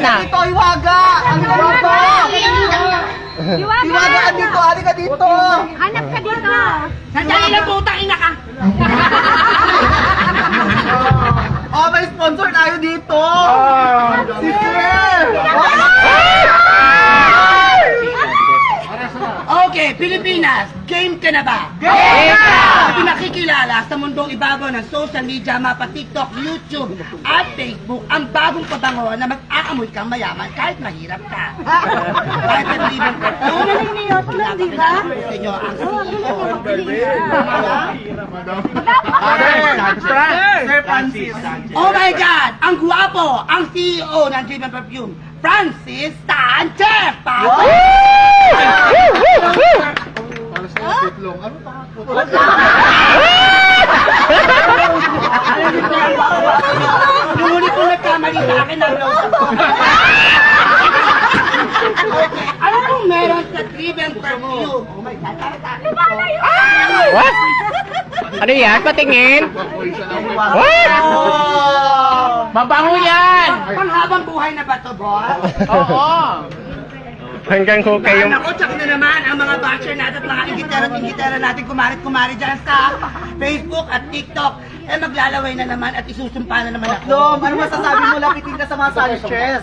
na. Dito, Iwaga! Ang dito! Iwaga ka dito! Halika dito! Hanap ka dito. Sandali lang putang ina ka. Oh, may sponsor tayo dito! Si Sir! Okay, Pilipinas, game ka na ba? Game na! Pinakikilala sa mundong ibabaw ng social media, mapa TikTok, YouTube, at Facebook, ang bagong pabango na mag-aamoy kang mayaman kahit mahirap ka. Kahit ang libang ka. lang, di ba? Sa inyo, ang CEO. Francis! Oh my God! Ang guwapo! Ang CEO ng Driven Perfume, Francis Sanchez! Pasok! Yung huli kong nagkamali sa akin ang load ko. Okay, ano kung meron sa Driven Perfume? Oh my God, tara tayo. What? Ano yan? Patingin? What? Mabango yan! Panghabang buhay na ba to, boss? Oo. Hanggang ko kayo. Ako, tsaka na naman ang mga basher natin at mga ingitera at ingitera natin kumarit-kumari dyan sa Facebook at TikTok. Eh maglalaway na naman at isusumpa na naman ako. Dom, ano masasabi mo? Lapitin ka sa mga Sanchez.